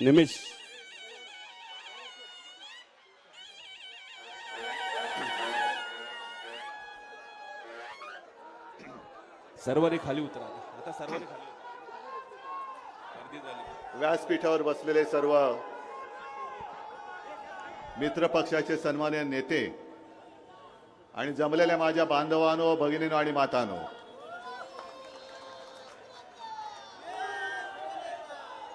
निमिष सर्वरे खाली उतरा. आता सर्वरे खाली उतरा. व्यासपीठावर बसलेले सर्व मित्र पक्षाचे सन्मान्य नेते आणि जमलेल्या माझ्या बांधवांनो भगिनीनो आणि मातानो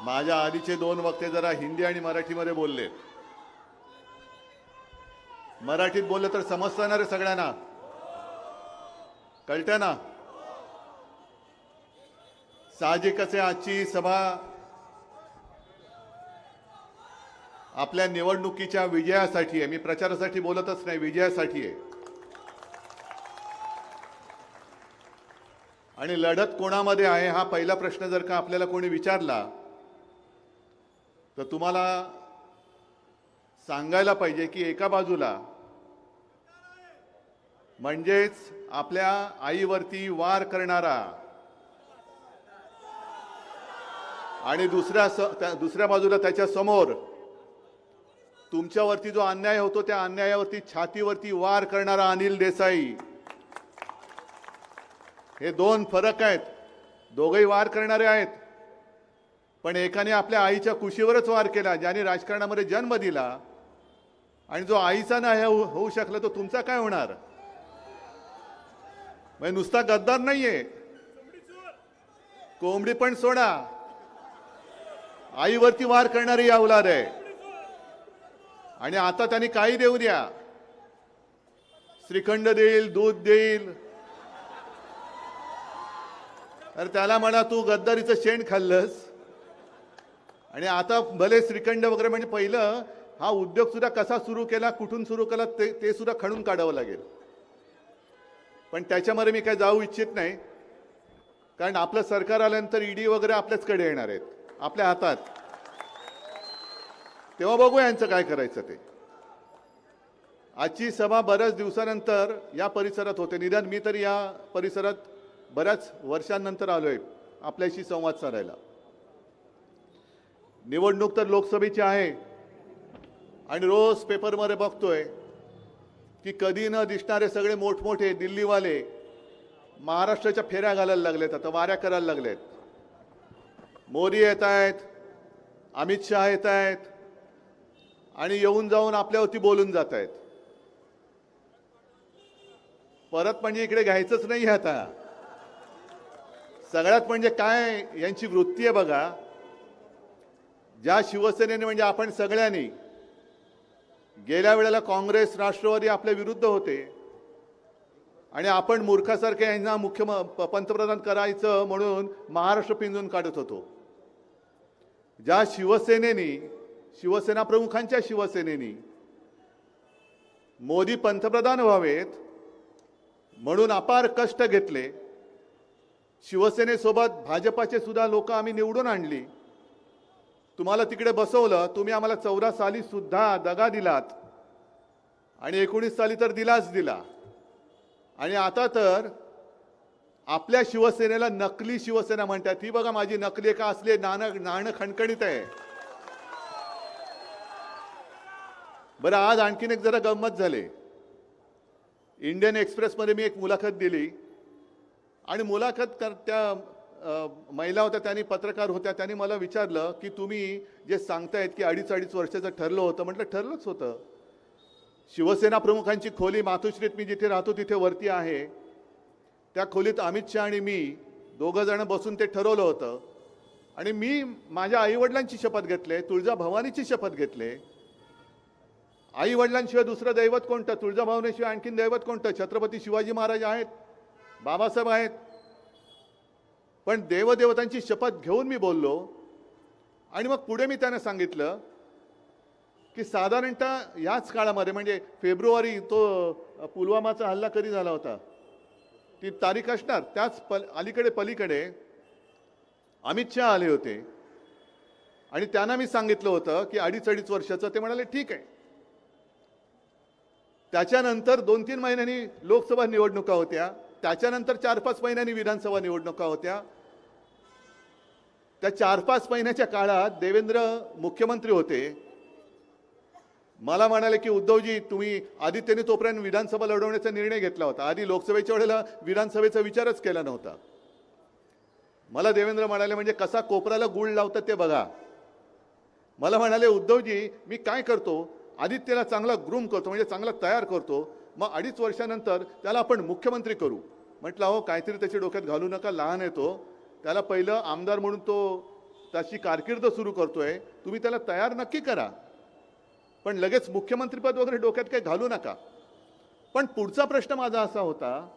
माझ्या आधीचे दोन वक्ते जरा हिंदी आणि मराठीमध्ये बोलले. मराठीत बोललं तर समजतं ना रे सगळ्यांना. कळतं ना? साहजिकच आहे आजची सभा आपल्या निवडणुकीच्या विजयासाठी आहे. मी प्रचारासाठी बोलतच नाही विजयासाठी आहे. आणि लढत कोणामध्ये आहे हा पहिला प्रश्न जर का आपल्याला कोणी विचारला तर तुम्हाला सांगायला पाहिजे की एका बाजूला म्हणजेच आपल्या आईवरती वार करणारा आणि दुसऱ्या स दुसऱ्या बाजूला त्याच्यासमोर तुमच्यावरती जो अन्याय होतो त्या अन्यायावरती छातीवरती वार करणारा अनिल देसाई. हे दोन फरक आहेत. दोघही वार करणारे आहेत. पण एकाने आपल्या आईच्या कुशीवरच वार केला ज्याने राजकारणामध्ये जन्म दिला. आणि जो आईचा नाही हो, होऊ शकला तो तुमचा काय होणार? म्हणजे नुसता गद्दार नाहीये. कोंबडी पण सोडा. आईवरती वार करणारी अवलाद आहे. आणि आता त्यांनी काही देऊ द्या. श्रीखंड देईल दूध देईल. तर त्याला म्हणा तू गद्दारीचं शेण खाल्लंस. आणि आता भले श्रीखंड वगैरे म्हणजे पहिलं हा उद्योग सुद्धा कसा सुरू केला कुठून सुरू केला ते ते सुद्धा खणून काढावं लागेल. पण त्याच्यामध्ये मी काय जाऊ इच्छित नाही. कारण आपलं सरकार आल्यानंतर ईडी वगैरे आपल्याचकडे येणार आहेत आपल्या हातात. तेव्हा बघू यांचं काय करायचं ते. आजची सभा बऱ्याच दिवसानंतर या परिसरात होते. निदान मी तरी या परिसरात बऱ्याच वर्षांनंतर आलो आहे आपल्याशी संवाद साधायला. निवडणूक तर लोकसभेची आहे. आणि रोज पेपरमध्ये बघतोय की कधी न दिसणारे सगळे मोठमोठे दिल्लीवाले महाराष्ट्राच्या फेऱ्या घालायला लागलेत आता वाऱ्या करायला लागलेत. मोदी येत आहेत अमित शहा येत आहेत आणि येऊन जाऊन आपल्यावरती बोलून जात आहेत. परत म्हणजे इकडे घ्यायचंच नाही आता. सगळ्यात म्हणजे काय यांची वृत्ती आहे बघा. ज्या शिवसेनेने म्हणजे आपण सगळ्यांनी गेल्या वेळेला काँग्रेस राष्ट्रवादी आपल्या विरुद्ध होते आणि आपण मूर्खासारखे यांना मुख्य प- पंतप्रधान करायचं म्हणून महाराष्ट्र पिंजून काढत होतो. ज्या शिवसेनेनी शिवसेना प्रमुखांच्या शिवसेनेनी मोदी पंतप्रधान व्हावेत म्हणून अपार कष्ट घेतले शिवसेनेसोबत भाजपाचे सुद्धा लोक आम्ही निवडून आणली तुम्हाला तिकडे बसवलं तुम्ही आम्हाला चौदा साली सुद्धा दगा दिलात. आणि एकोणीस साली तर दिलाच दिला. आणि आता तर आपल्या शिवसेनेला नकली शिवसेना म्हणतात. ही बघा माझी नकली एका असली असले नाणं नाणं खणखणीत आहे. बरं आज आणखीन एक जरा गंमत झाली. इंडियन एक्सप्रेसमध्ये मी एक मुलाखत दिली. आणि मुलाखत कर त्या महिला होत्या त्यांनी पत्रकार होत्या त्यांनी मला विचारलं की तुम्ही जे सांगतायत की अडीच अडीच वर्षाचं ठरलं होतं म्हटलं ठरलंच होतं. शिवसेना प्रमुखांची खोली मातोश्रीत मी जिथे राहतो तिथे वरती आहे. त्या खोलीत अमित शहा आणि मी दोघं जण बसून ते ठरवलं होतं. आणि मी माझ्या आईवडिलांची शपथ घेतले तुळजा भवानीची शपथ घेतले. आई वडिलांशिवाय दुसरं दैवत कोणतं? तुळजाभवानीशिवाय आणखीन दैवत कोणतं? छत्रपती शिवाजी महाराज आहेत बाबासाहेब आहेत पण देवदेवतांची शपथ घेऊन मी बोललो. आणि मग पुढे मी त्यांना सांगितलं की साधारणतः याच काळामध्ये म्हणजे फेब्रुवारी तो पुलवामाचा हल्ला कधी झाला होता? ती तारीख असणार. त्याच पल अलीकडे पलीकडे अमित शहा आले होते. आणि त्यांना मी सांगितलं होतं की अडीच अडीच वर्षाचं. ते म्हणाले ठीक आहे. त्याच्यानंतर दोन तीन महिन्यांनी लोकसभा निवडणुका होत्या. त्याच्यानंतर चार पाच महिन्यांनी विधानसभा निवडणुका होत्या. त्या चार पाच महिन्याच्या काळात देवेंद्र मुख्यमंत्री होते. मला म्हणाले की उद्धवजी तुम्ही आधी त्यांनी तोपर्यंत विधानसभा लढवण्याचा निर्णय घेतला होता. आधी लोकसभेच्या वेळेला विधानसभेचा विचारच केला नव्हता. मला देवेंद्र म्हणाले म्हणजे कसा कोपराला गुळ लावतात ते बघा. मला म्हणाले उद्धवजी मी काय करतो? आदित्यला चांगला ग्रूम करतो म्हणजे चांगला तयार करतो. मग अडीच वर्षानंतर त्याला आपण मुख्यमंत्री करू. म्हटलं अहो काहीतरी त्याच्या डोक्यात घालू नका लहान आहे तो. त्याला पहिलं आमदार म्हणून तो त्याची कारकीर्द सुरू करतोय. तुम्ही त्याला तयार नक्की करा. पण लगेच मुख्यमंत्रीपद वगैरे डोक्यात काही घालू नका. पण पुढचा प्रश्न माझा असा होता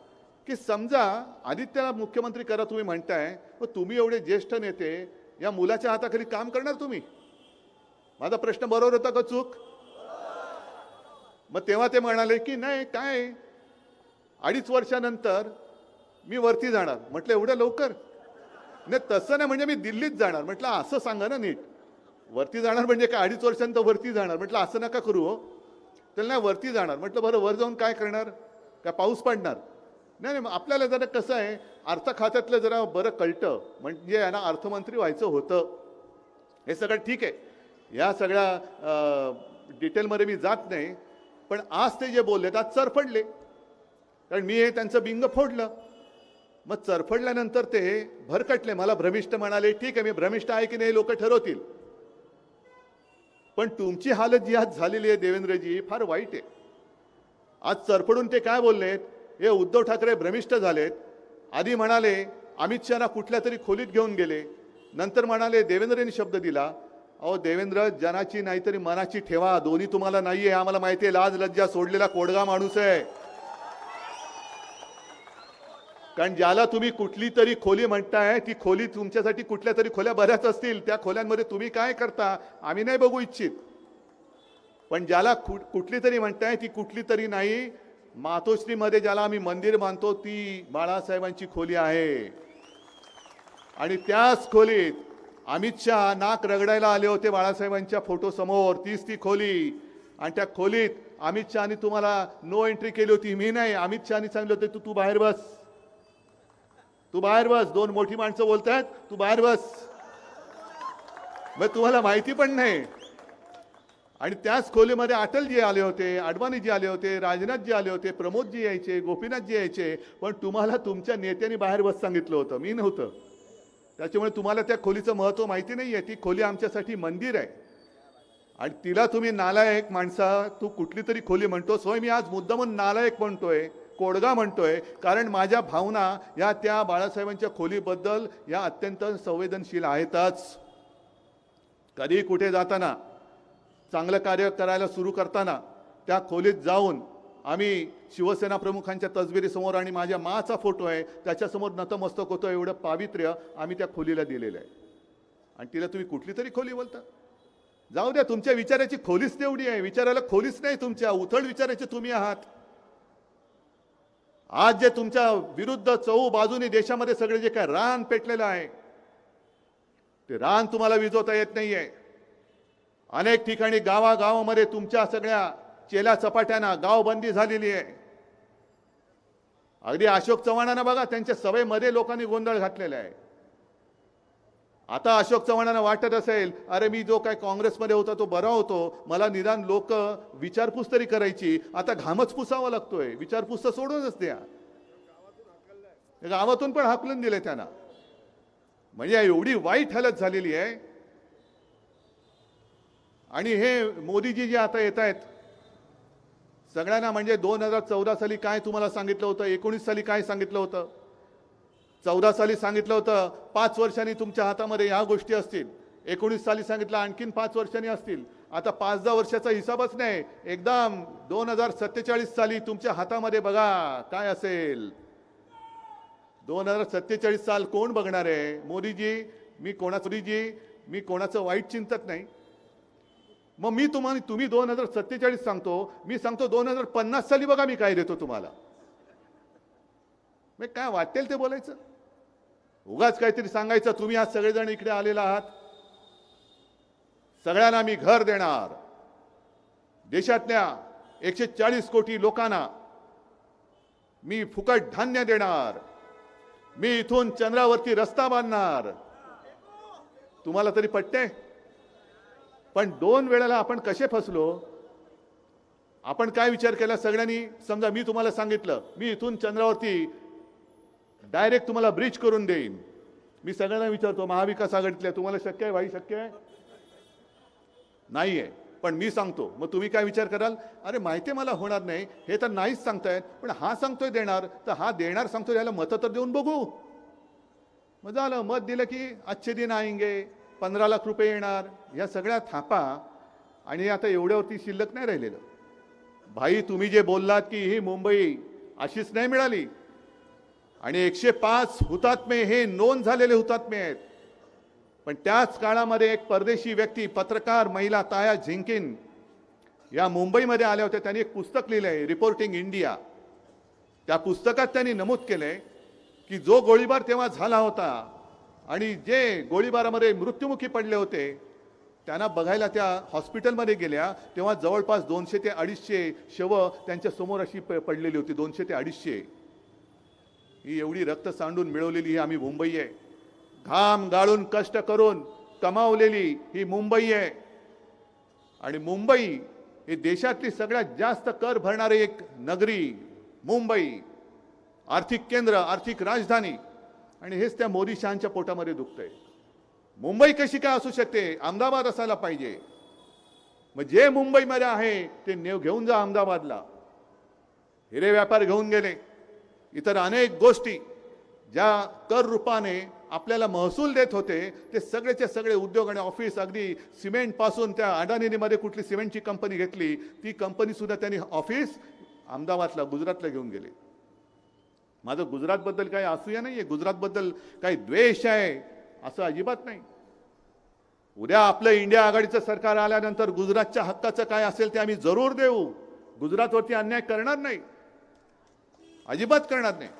की समजा आदित्यला मुख्यमंत्री करा तुम्ही म्हणताय मग तुम्ही एवढे ज्येष्ठ नेते या मुलाच्या हाताखाली काम करणार तुम्ही? माझा प्रश्न बरोबर होता का चूक? मग तेव्हा ते म्हणाले की नाही काय? अडीच वर्षानंतर मी वरती जाणार. म्हटलं एवढं लवकर? नाही तसं नाही म्हणजे मी दिल्लीत जाणार. म्हटलं असं सांगा ना नीट. वरती जाणार म्हणजे काय? अडीच वर्षांत वरती जाणार. म्हटलं असं नका करू हो. त्याला नाही वरती जाणार. म्हटलं बरं वर जाऊन काय करणार? काय पाऊस पडणार? नाही नाही आपल्याला जरा कसं आहे अर्थ खात्यातलं जरा बरं कळतं. म्हणजे यांना अर्थमंत्री व्हायचं होतं. हे सगळं ठीक आहे. या सगळ्या डिटेलमध्ये मी जात नाही. पण आज ते जे बोलले आज चरफडले. कारण मी हे त्यांचं बिंग फोडलं. मग चरफडल्यानंतर ते भरकटले. मला भ्रमिष्ट म्हणाले ठीक आहे मी भ्रमिष्ट आहे की नाही लोक ठरवतील. पण तुमची हालत जी आज झालेली आहे देवेंद्रजी फार वाईट आहे. आज चरफडून ते काय बोललेत? हे उद्धव ठाकरे भ्रमिष्ट झालेत. आधी म्हणाले अमित शहाना कुठल्या तरी खोलीत घेऊन गेले. नंतर म्हणाले देवेंद्रने शब्द दिला अहो देवेंद्र जनाची नाहीतरी मनाची ठेवा. दोन्ही तुम्हाला नाहीये आम्हाला माहिती आहे लाज लज्जा सोडलेला कोडगा माणूस आहे. कारण ज्याला तुम्ही कुठली तरी खोली म्हणताय ती खोली तुमच्यासाठी कुठल्या तरी खोल्या बऱ्याच असतील. त्या खोल्यांमध्ये तुम्ही काय करता आम्ही नाही बघू इच्छित. पण ज्याला कुठली तरी म्हणताय ती कुठली तरी नाही. मातोश्रीमध्ये ज्याला आम्ही मंदिर मानतो ती बाळासाहेबांची खोली आहे. आणि त्याच खोलीत अमित शहा नाक रगडायला आले होते बाळासाहेबांच्या फोटोसमोर तीच ती खोली. आणि त्या खोलीत अमित शहानी तुम्हाला नो एंट्री केली होती. मी नाही. अमित शहानी सांगले होते तू तू बाहेर बस. तू बाहेर बस. दोन मोठी माणसं बोलतायत. तू बाहेर बस. मग तुम्हाला माहिती पण नाही. आणि त्याच खोलीमध्ये अटलजी आले होते अडवाणीजी आले होते राजनाथजी आले होते प्रमोदजी यायचे गोपीनाथजी यायचे. पण तुम्हाला तुमच्या नेत्याने बाहेर बस सांगितलं होतं. मी नव्हतं. त्याच्यामुळे तुम्हाला त्या खोलीचं महत्त्व माहिती नाही आहे ती खोली आमच्यासाठी मंदिर आहे. आणि तिला तुम्ही नालायक माणसा तू कुठली तरी खोली म्हणतो सोय मी आज मुद्दामून नालायक म्हणतोय कोडगा म्हणतोय. कारण माझ्या भावना या त्या बाळासाहेबांच्या खोलीबद्दल या अत्यंत संवेदनशील आहेतच. कधी कुठे जाताना चांगलं कार्य करायला सुरू करताना त्या खोलीत जाऊन आम्ही शिवसेना प्रमुखांच्या तजबिरीसमोर आणि माझ्या माचा फोटो आहे त्याच्यासमोर नतमस्तक होतो एवढं पावित्र्य आम्ही त्या खोलीला दिलेलं आहे. आणि तिला तुम्ही कुठली तरी खोली बोलता? जाऊ द्या तुमच्या विचाराची खोलीच तेवढी आहे. विचाराला खोलीच नाही तुमच्या उथळ विचाराचे तुम्ही आहात. आज जे तुमच्या विरुद्ध चहू बाजूनी देशामध्ये सगळे जे काय रान पेटलेलं आहे ते रान तुम्हाला विजवता येत नाहीये. अनेक ठिकाणी गावागावामध्ये तुमच्या सगळ्या चेल्या चपाट्यानं गावबंदी झालेली आहे. अगदी अशोक चव्हाणांना बघा त्यांच्या सभेमध्ये लोकांनी गोंधळ घातलेला आहे. आता अशोक चव्हाणांना वाटत असेल अरे मी जो काय काँग्रेसमध्ये होता तो बरा होतो मला निदान लोक विचारपूस तरी करायची. आता घामच पुसावा लागतोय विचारपूस तर सोडूनच द्या. गावातून पण हाकलून दिले त्यांना. म्हणजे एवढी वाईट हालत झालेली आहे. आणि हे मोदीजी जे आता येत आहेत सगळ्यांना म्हणजे दोन हजार चौदा साली काय तुम्हाला सांगितलं होतं? एकोणीस साली काय सांगितलं होतं? चौदा साली सांगितलं होतं पाच वर्षांनी तुमच्या हातामध्ये ह्या गोष्टी असतील. एकोणीस साली सांगितलं आणखीन पाच वर्षांनी असतील. आता पाच दहा वर्षाचा हिसाबच नाही. एकदम दोन हजार सत्तेचाळीस साली तुमच्या हातामध्ये बघा काय असेल. दोन हजार सत्तेचाळीस साल कोण बघणार आहे? मोदीजी मी कोणाचं मोदीजी मी कोणाचं वाईट चिंतत नाही. मग मी तुम्हाला तुम्ही दोन हजार सत्तेचाळीस सांगतो मी सांगतो दोन हजार पन्नास साली बघा मी काय देतो तुम्हाला. मग काय वाटेल ते बोलायचं? उगाच काहीतरी सांगायचं तुम्ही आज सगळेजण इकडे आलेला आहात. सगळ्यांना मी घर देणार. देशातल्या एकशे चाळीस कोटी लोकांना मी फुकट धान्य देणार. मी इथून चंद्रावरती रस्ता बांधणार. तुम्हाला तरी पटते पण दोन वेळेला आपण कसे फसलो? आपण काय विचार केला सगळ्यांनी? समजा मी तुम्हाला सांगितलं मी इथून चंद्रावरती डायरेक्ट तुम्हाला ब्रिज करून देईन. मी सगळ्यांना विचारतो महाविकास आघाडीतल्या तुम्हाला शक्य आहे भाई शक्य आहे? नाही आहे पण मी सांगतो मग तुम्ही काय विचार कराल? अरे माहिती आहे मला होणार नाही हे तर नाहीच सांगतायत पण हा सांगतोय देणार तर हा देणार सांगतोय याला मतं तर देऊन बघू. मग झालं मत दिलं की अच्छे दिन आएंगे. पंधरा लाख रुपये येणार या सगळ्या थापा आणि आता एवढ्यावरती शिल्लक नाही राहिलेलं. भाई तुम्ही जे बोललात की ही मुंबई अशीच नाही मिळाली. आणि एकशे पाच हुतात्मे हे नोंद झालेले हुतात्मे आहेत. पण त्याच काळामध्ये एक परदेशी व्यक्ती पत्रकार महिला ताया झिंकिन या मुंबईमध्ये आल्या होत्या. त्यांनी एक पुस्तक लिहिलं आहे रिपोर्टिंग इंडिया त्या पुस्तकात त्यांनी नमूद केलं आहे की जो गोळीबार तेव्हा झाला होता आणि जे गोळीबारामध्ये मृत्युमुखी पडले होते त्यांना बघायला त्या हॉस्पिटलमध्ये गेल्या तेव्हा जवळपास दोनशे ते अडीचशे शवं त्यांच्यासमोर अशी प- पडलेली होती दोनशे ते अडीचशे. ही एवढी रक्त सांडून मिळवलेली ही आम्ही मुंबई आहे. घाम गाळून कष्ट करून कमावलेली ही मुंबई आहे. आणि मुंबई ही देशातली सगळ्यात जास्त कर भरणारी एक नगरी मुंबई. आर्थिक केंद्र आर्थिक राजधानी. आणि हेच त्या मोदी शहांच्या पोटामध्ये दुखतंय. मुंबई कशी काय असू शकते अहमदाबाद असायला पाहिजे. मग जे मुंबईमध्ये आहे ते नेव घेऊन जा अहमदाबादला. हिरे व्यापार घेऊन गेले. इतर अनेक गोष्टी ज्या कर रूपाने आपल्याला महसूल देत होते ते सगळेचे सगळे उद्योग आणि ऑफिस अगदी सिमेंटपासून त्या अडाणीमध्ये कुठली सिमेंटची कंपनी घेतली ती कंपनीसुद्धा त्यांनी ऑफिस अहमदाबादला गुजरातला घेऊन गेले. माझं गुजरातबद्दल काही असूया नाही आहे गुजरातबद्दल काही द्वेष आहे असं अजिबात नाही. उद्या आपलं इंडिया आघाडीचं सरकार आल्यानंतर गुजरातच्या हक्काचं काय असेल ते आम्ही जरूर देऊ. गुजरातवरती अन्याय करणार नाही. अजिबात करणार नाही.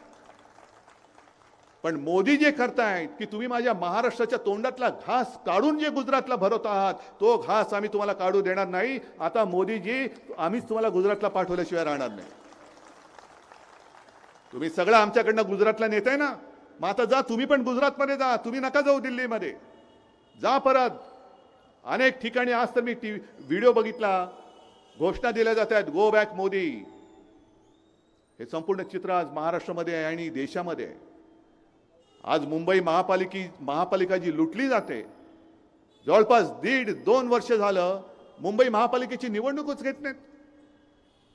पण मोदी जे करतायत की तुम्ही माझ्या महाराष्ट्राच्या तोंडातला घास काढून जे गुजरातला भरवत आहात तो घास आम्ही तुम्हाला काढू देणार नाही. आता मोदीजी आम्हीच तुम्हाला गुजरातला पाठवल्याशिवाय राहणार नाही. तुम्ही सगळं आमच्याकडनं गुजरातला नेताय ना? मग आता जा तुम्ही पण गुजरातमध्ये जा तुम्ही नका जाऊ दिल्लीमध्ये. जा परत. अनेक ठिकाणी आज तर मी टी व्हिडिओ बघितला. घोषणा दिल्या जात आहेत गो बॅक मोदी. हे संपूर्ण चित्र आज महाराष्ट्रामध्ये आहे आणि देशामध्ये आहे. आज मुंबई महापालिकी महापालिका जी लुटली जाते जवळपास दीड दोन वर्ष झालं मुंबई महापालिकेची निवडणूकच घेत नाहीत.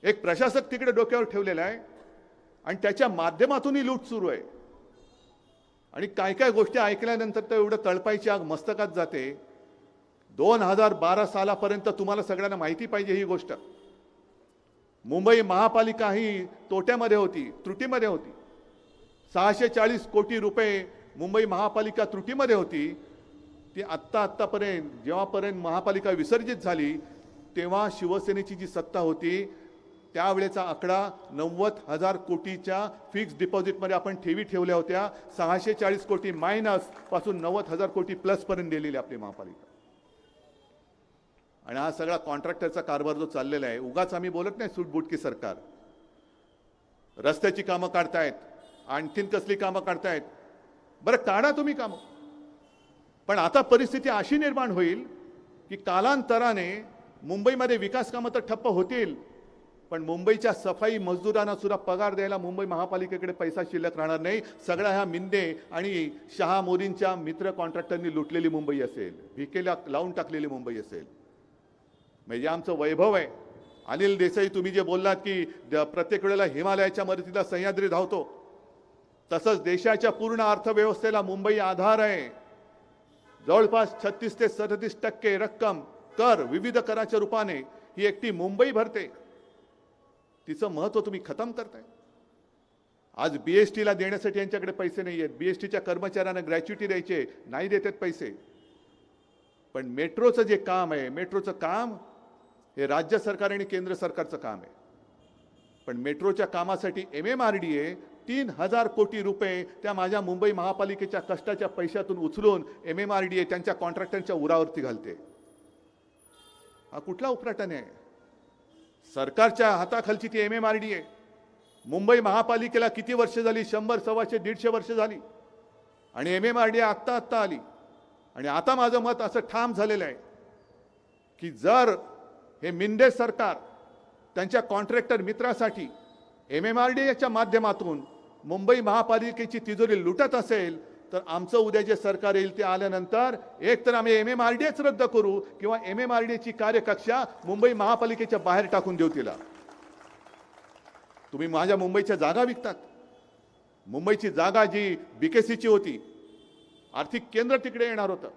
एक प्रशासक तिकडे डोक्यावर ठेवलेला आहे. आणि त्याच्या माध्यमातून ही लूट सुरू आहे. आणि काय काय गोष्टी ऐकल्यानंतर तर एवढं तळपायची आग मस्तकात जाते. दोन हजार बारा सालापर्यंत तुम्हाला सगळ्यांना माहिती पाहिजे ही गोष्ट. मुंबई महापालिका ही तोट्यामध्ये होती त्रुटीमध्ये होती. सहाशे चाळीस कोटी रुपये मुंबई महापालिका त्रुटीमध्ये होती. ती आत्ता आत्तापर्यंत जेव्हापर्यंत महापालिका विसर्जित झाली तेव्हा शिवसेनेची जी सत्ता होती त्यावेळेचा आकडा नव्वद हजार कोटीच्या फिक्स डिपॉझिटमध्ये आपण ठेवी ठेवल्या होत्या. सहाशे चाळीस कोटी मायनसपासून नव्वद हजार कोटी प्लसपर्यंत गेलेली आपली महापालिका. आणि हा सगळा कॉन्ट्रॅक्टरचा कारभार जो चाललेला आहे उगाच आम्ही बोलत नाही सुटबुटकी सरकार. रस्त्याची कामं काढतायत आणखीन कसली कामं काढतायत? बरं काढा तुम्ही कामं. पण आता परिस्थिती अशी निर्माण होईल की कालांतराने मुंबईमध्ये विकास कामं तर ठप्प होतील पण मुंबईच्या सफाई मजदुरांना सुद्धा पगार द्यायला मुंबई महापालिकेकडे पैसा शिल्लक राहणार नाही. सगळ्या ह्या मिंदे आणि शहा मोदींच्या मित्र कॉन्ट्रॅक्टरनी लुटलेली मुंबई असेल. भिकेला लावून टाकलेली मुंबई असेल. म्हणजे आमचं वैभव आहे. अनिल देसाई तुम्ही जे बोललात की द- प्रत्येक वेळेला हिमालयाच्या मदतीला सह्याद्री धावतो. तसंच देशाच्या पूर्ण अर्थव्यवस्थेला मुंबई आधार आहे. जवळपास छत्तीस ते सदतीस टक्के रक्कम कर विविध कराच्या रूपाने ही एकटी मुंबई भरते. तिचं महत्त्व तुम्ही खतम करताय. आज बीएसटीला देण्यासाठी यांच्याकडे पैसे नाही आहेत बीएसटीच्या कर्मचाऱ्यांना ग्रॅच्युटी द्यायचे. नाही देतात पैसे. पण मेट्रोचं जे काम आहे मेट्रोचं काम हे राज्य सरकार आणि केंद्र सरकारचं काम आहे. पण मेट्रोच्या कामासाठी M M R D A तीन हजार कोटी रुपये त्या माझ्या मुंबई महापालिकेच्या कष्टाच्या पैशातून उचलून M M R D A त्यांच्या कॉन्ट्रॅक्टरच्या उरावरती घालते. हा कुठला उपराटन आहे? सरकारच्या हाताखालची ती एम एम आर डी आहे. मुंबई महापालिकेला किती वर्ष झाली? शंभर सव्वाशे दीडशे वर्ष झाली. आणि एम एम आर डी आत्ता आत्ता आली. आणि आता माझं मत असं ठाम झालेलं आहे की जर हे मिंडे सरकार त्यांच्या कॉन्ट्रॅक्टर मित्रासाठी एम एम आर डी याच्या माध्यमातून मुंबई महापालिकेची तिजोरी लुटत असेल तर आमचं उद्या जे सरकार येईल ते आल्यानंतर एक तर आम्ही M M R D H रद्द करू किंवा एम एम आर डी एची कार्यकक्षा मुंबई महापालिकेच्या बाहेर टाकून देऊ तिला. तुम्ही माझ्या मुंबईच्या जागा विकतात. मुंबईची जागा जी बीकेसीची होती आर्थिक केंद्र तिकडे येणार होतं.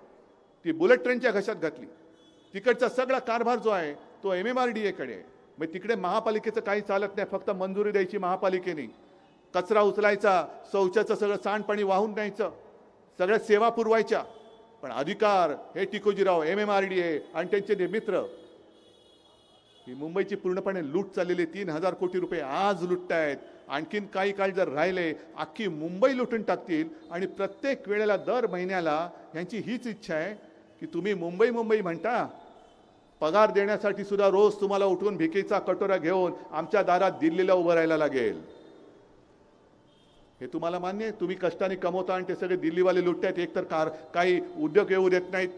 ती बुलेट ट्रेनच्या घशात घातली. तिकडचा सगळा कारभार जो आहे तो एम एम आर डी एकडे आहे. मग तिकडे महापालिकेचं काही चालत नाही फक्त मंजुरी द्यायची महापालिकेने. कचरा उचलायचा शौचाचं सगळं सांडपाणी वाहून न्यायचं. सगळ्या सेवा पुरवायच्या. पण अधिकार हे टिकोजीराव M M R D A आणि त्यांचे ते मित्र ही मुंबईची पूर्णपणे लूट चाललेली तीन हजार कोटी रुपये आज लुटतायत. आणखीन काही काळ जर राहिले अख्खी मुंबई लुटून टाकतील आणि प्रत्येक वेळेला दर महिन्याला ह्यांची हीच इच्छा आहे की तुम्ही मुंबई मुंबई म्हणता. पगार देण्यासाठी सुद्धा रोज तुम्हाला उठून भिकेचा कटोरा घेऊन आमच्या दारात दिल्लीला उभं राहायला लागेल. हे तुम्हाला मान्य आहे? तुम्ही कष्टाने कमवता आणि ते सगळे दिल्लीवाले लुटत आहेत एकतर कार काही उद्योग येऊ देत नाहीत.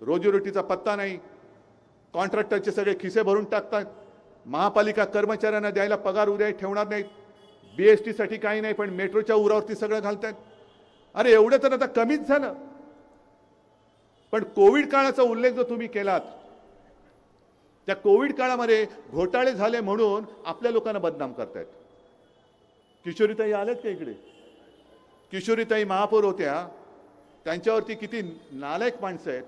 रोजीरोटीचा पत्ता नाही. कॉन्ट्रॅक्टरचे सगळे खिसे भरून टाकतात. महापालिका कर्मचाऱ्यांना द्यायला पगार उद्या ठेवणार नाहीत. बी एस टीसाठी काही नाही पण मेट्रोच्या उरावरती सगळं घालतात अरे एवढं तर आता कमीच झालं. पण कोविड काळाचा उल्लेख जो तुम्ही केलात त्या कोविड काळामध्ये घोटाळे झाले म्हणून आपल्या लोकांना बदनाम करतायत. किशोरीताई आल्यात का इकडे? किशोरीताई महापौर होत्या. त्यांच्यावरती किती नालायक माणसं आहेत.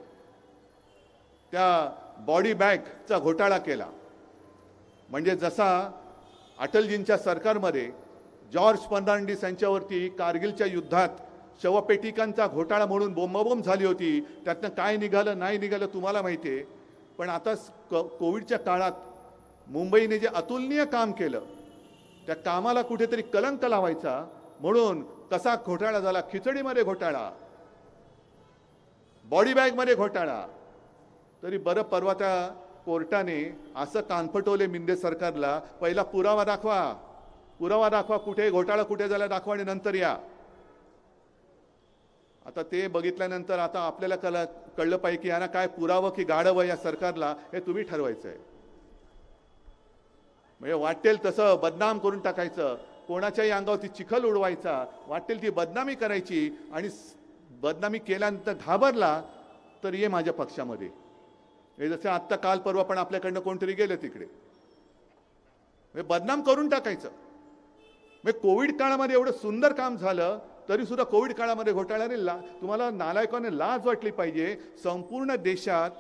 त्या बॉडी बॅगचा घोटाळा केला. म्हणजे जसा अटलजींच्या सरकारमध्ये जॉर्ज फर्नांडिस यांच्यावरती कारगिलच्या युद्धात शवपेटिकांचा घोटाळा म्हणून बोंबाबोंब झाली होती. त्यातनं काय निघालं नाही निघालं तुम्हाला माहिती आहे पण आता क- कोविडच्या काळात मुंबईने जे अतुलनीय काम केलं त्या कामाला कुठेतरी कलंक लावायचा म्हणून कसा घोटाळा झाला. खिचडीमध्ये घोटाळा बॉडी बॅगमध्ये घोटाळा. तरी बरं परवा त्या कोर्टाने असं कानफटवले मिंदे सरकारला पहिला पुरावा दाखवा. पुरावा दाखवा कुठे घोटाळा कुठे झाला दाखवा आणि नंतर या. आता ते बघितल्यानंतर आता आपल्याला कळ कळलं पाहिजे की यांना काय पुरावं की गाडवं या सरकारला हे तुम्ही ठरवायचं आहे म्हणजे वाटेल तसं बदनाम करून टाकायचं. कोणाच्याही अंगावरती चिखल उडवायचा. वाटेल ती बदनामी करायची आणि बदनामी केल्यानंतर घाबरला तर ये माझ्या पक्षामध्ये. हे जसे आत्ता काल परवा पण आपल्याकडनं कोणतरी गेलं तिकडे. म्हणजे बदनाम करून टाकायचं. म्हणजे कोविड काळामध्ये एवढं सुंदर काम झालं तरी सुद्धा कोविड काळामध्ये घोटाळ्याने ला तुम्हाला नालायकाने लाज वाटली पाहिजे. संपूर्ण देशात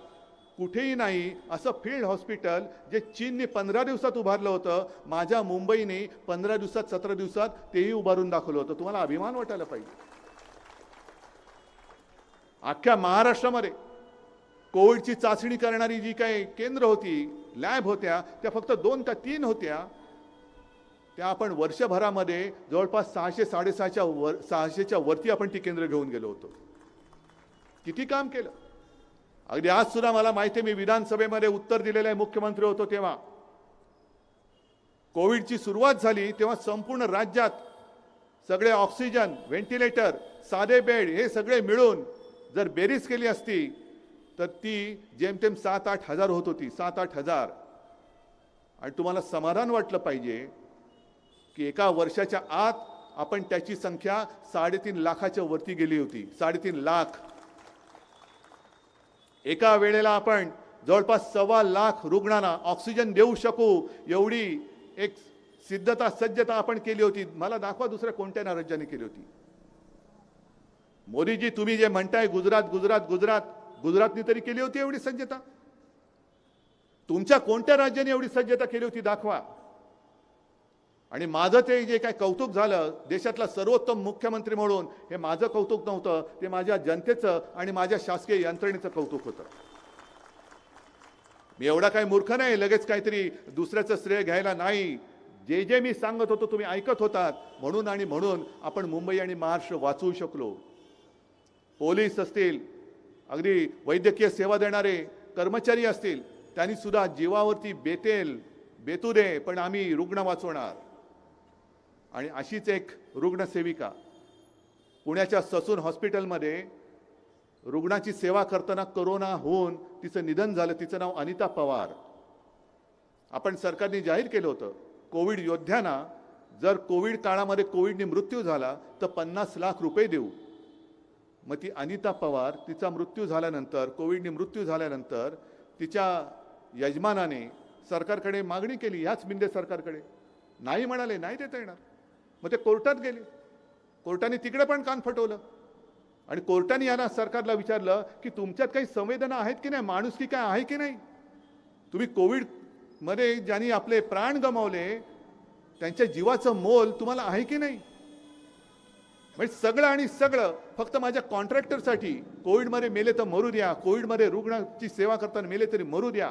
कुठेही नाही असं फील्ड हॉस्पिटल जे चीनने पंधरा दिवसात उभारलं होतं माझ्या मुंबईने पंधरा दिवसात सतरा दिवसात तेही उभारून दाखवलं होतं. तुम्हाला अभिमान वाटायला पाहिजे. अख्ख्या महाराष्ट्रामध्ये कोविडची चाचणी करणारी जी काही केंद्र होती लॅब होत्या त्या फक्त दोन का तीन होत्या. त्या आपण वर्षभरामध्ये जवळपास सहाशे साडेसहाच्या वर सहाशेच्या वरती आपण ती केंद्र घेऊन गेलो होतो. किती काम केलं? अगदी आज सुद्धा मला माहिती आहे मी विधानसभेमध्ये उत्तर दिलेलं आहे मुख्यमंत्री होतो तेव्हा. कोविडची सुरुवात झाली तेव्हा संपूर्ण राज्यात सगळे ऑक्सिजन व्हेंटिलेटर साधे बेड हे सगळे मिळून जर बेरीज केली असती तर ती जेमतेम सात आठ हजार होत होती सात आठ हजार. आणि तुम्हाला समाधान वाटलं पाहिजे की एका वर्षाच्या आत आपण त्याची संख्या साडेतीन लाखाच्या वरती गेली होती साडेतीन लाख. एका वेळेला आपण जवळपास सव्वा लाख रुग्णांना ऑक्सिजन देऊ शकू एवढी एक सिद्धता सज्जता आपण केली होती. मला दाखवा दुसऱ्या कोणत्या ना राज्याने केली होती. मोदीजी तुम्ही जे म्हणताय गुजरात गुजरात गुजरात गुजरातनी तरी केली होती एवढी सज्जता. तुमच्या कोणत्या राज्याने एवढी सज्जता केली होती दाखवा. आणि माझं ते जे काय कौतुक झालं देशातला सर्वोत्तम मुख्यमंत्री म्हणून हे माझं कौतुक नव्हतं ते माझ्या जनतेचं आणि माझ्या शासकीय यंत्रणेचं कौतुक होतं. मी एवढा काही मूर्ख नाही लगेच काहीतरी दुसऱ्याचं श्रेय घ्यायला नाही. जे जे मी सांगत होतो तुम्ही ऐकत होतात. म्हणून आणि म्हणून आपण मुंबई आणि महाराष्ट्र वाचवू शकलो. पोलीस असतील अगदी वैद्यकीय सेवा देणारे कर्मचारी असतील त्यांनी सुद्धा जीवावरती बेतेल बेतू दे पण आम्ही रुग्ण वाचवणार. आणि अशीच एक रुग्णसेविका पुण्याच्या ससून हॉस्पिटलमध्ये रुग्णाची सेवा करताना करोना होऊन तिचं निधन झालं. तिचं नाव अनिता पवार. आपण सरकारने जाहीर केलं होतं कोविड योद्ध्यांना जर कोविड काळामध्ये कोविडने मृत्यू झाला तर पन्नास लाख रुपये देऊ. मग ती अनिता पवार तिचा मृत्यू झाल्यानंतर कोविडने मृत्यू झाल्यानंतर तिच्या यजमानाने सरकारकडे मागणी केली ह्याच मिंदे सरकारकडे. नाही म्हणाले नाही देता येणार. मग ते कोर्टात गेले. कोर्टाने तिकडे पण कान फटवलं. आणि कोर्टाने यांना सरकारला विचारलं की तुमच्यात काही संवेदना आहेत की नाही? माणुसकी काय आहे की नाही? तुम्ही कोविडमध्ये ज्यांनी आपले प्राण गमावले त्यांच्या जीवाचं मोल तुम्हाला आहे की नाही? म्हणजे सगळं आणि सगळं फक्त माझ्या कॉन्ट्रॅक्टरसाठी कोविडमध्ये मेले तर मरू द्या कोविडमध्ये रुग्णाची सेवा करताना मेले तरी मरू द्या.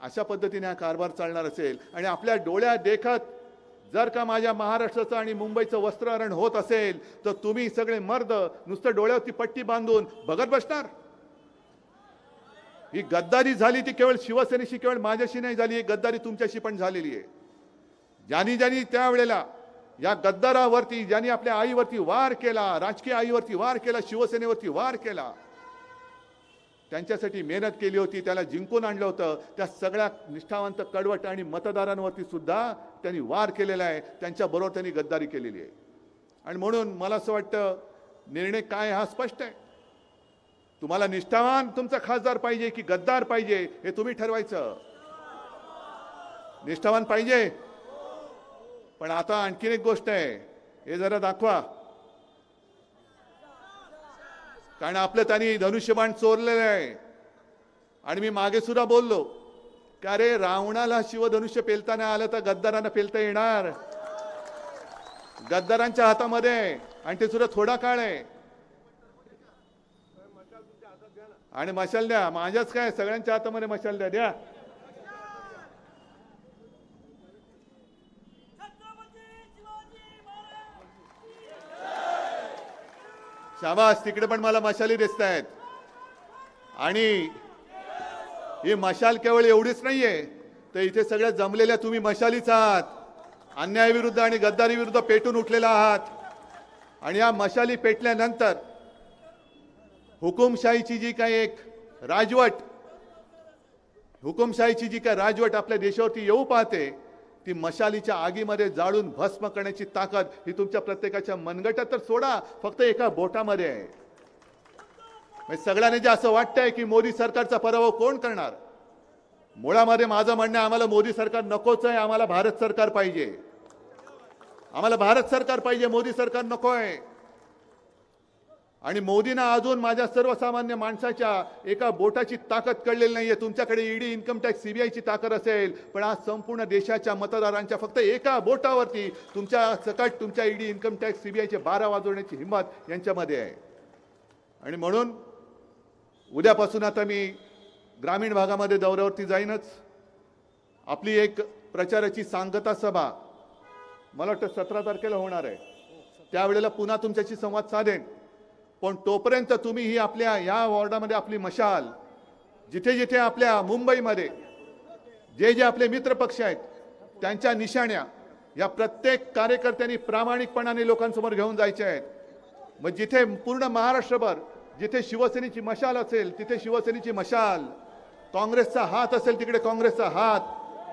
अशा पद्धतीने हा कारभार चालणार असेल. आणि आपल्या डोळ्या देखत जर का माझ्या महाराष्ट्राचं आणि मुंबईचं वस्त्रहरण होत असेल तर तुम्ही सगळे मर्द नुसतं डोळ्यावरती पट्टी बांधून बघत बसणार. ही गद्दारी झाली ती केवळ शिवसेनेशी केवळ माझ्याशी नाही झाली ही गद्दारी तुमच्याशी पण झालेली आहे. ज्यांनी ज्यांनी त्यावेळेला या गद्दारावरती ज्यांनी आपल्या आईवरती वार केला राजकीय आईवरती वार केला शिवसेनेवरती वार केला त्यांच्यासाठी मेहनत केली होती त्याला जिंकून आणलं होतं. त्या सगळ्या निष्ठावंत कडवट आणि मतदारांवरती सुद्धा त्यांनी वार केलेला आहे. त्यांच्याबरोबर त्यांनी गद्दारी केलेली आहे. आणि म्हणून मला असं वाटतं निर्णय काय हा स्पष्ट आहे. तुम्हाला निष्ठावान तुमचा खासदार पाहिजे की गद्दार पाहिजे हे तुम्ही ठरवायचं. निष्ठावान पाहिजे. पण आता आणखीन एक गोष्ट आहे. हे जरा दाखवा. कारण आपलं त्यांनी धनुष्यबाण चोरलेलं आहे. आणि मी मागे सुद्धा बोललो की अरे रावणाला शिवधनुष्य पेलताना आलं तर गद्दारांना पेलता येणार. गद्दारांच्या हातामध्ये आणि ते सुद्धा थोडा काळ आहे. आणि मशाल द्या माझ्याच काय सगळ्यांच्या हातामध्ये मशाल द्या द्या. शाबास तिकडे पण मला मशाली दिसत आहेत आणि ही मशाल केवळ एवढीच नाहीये तर इथे सगळ्या जमलेल्या तुम्ही मशालीच आहात. अन्यायाविरुद्ध आणि गद्दारी विरुद्ध पेटून उठलेला आहात. आणि या मशाली पेटल्यानंतर हुकुमशाहीची जी काही एक राजवट हुकुमशाहीची जी काय राजवट आपल्या देशावरती येऊ पाहते ती मशालीच्या आगीमध्ये जाळून भस्म करण्याची ताकद ही तुमच्या प्रत्येकाच्या मनगटात तर सोडा फक्त एका बोटामध्ये आहे. म्हणजे सगळ्यांनी जे असं वाटतंय की मोदी सरकारचा पराभव कोण करणार? मुळामध्ये माझं म्हणणं आहे, आम्हाला मोदी सरकार नकोच आहे आम्हाला भारत सरकार पाहिजे. आम्हाला भारत सरकार पाहिजे मोदी सरकार नको आहे. आणि मोदींना अजून माझ्या सर्वसामान्य माणसाच्या एका बोटाची ताकद कळलेली नाहीये. तुमच्याकडे ईडी इन्कम टॅक्स सीबीआयची ताकद असेल पण आज संपूर्ण देशाच्या मतदारांच्या फक्त एका बोटावरती तुमच्या सकट तुमच्या ईडी इन्कम टॅक्स सीबीआयचे बारा वाजवण्याची हिंमत यांच्यामध्ये आहे. आणि म्हणून उद्यापासून आता मी ग्रामीण भागामध्ये दौऱ्यावरती जाईनच. आपली एक प्रचाराची सांगता सभा मला वाटतं सतरा तारखेला होणार आहे. त्यावेळेला पुन्हा तुमच्याशी संवाद साधेन. पण तोपर्यंत तुम्ही ही आपल्या या वॉर्डामध्ये आपली मशाल जिथे जिथे आपल्या मुंबईमध्ये जे जे आपले मित्रपक्ष आहेत त्यांच्या निशाण्या या प्रत्येक कार्यकर्त्यांनी प्रामाणिकपणाने लोकांसमोर घेऊन जायचे आहेत. मग जिथे पूर्ण महाराष्ट्रभर जिथे शिवसेनेची मशाल असेल तिथे शिवसेनेची मशाल. काँग्रेसचा हात असेल तिकडे काँग्रेसचा हात.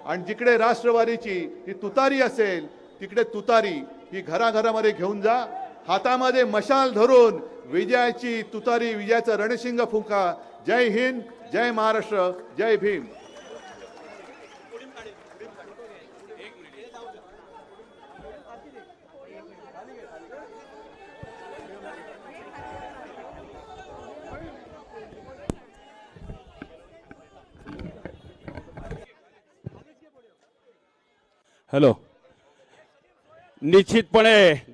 आणि जिकडे राष्ट्रवादीची ही तुतारी असेल तिकडे तुतारी ही घराघरामध्ये घेऊन जा. हातामध्ये मशाल धरून विजयाची तुतारी विजयाचं रणशिंग फुंका. जय हिंद जय महाराष्ट्र जय भीम. हॅलो निश्चितपणे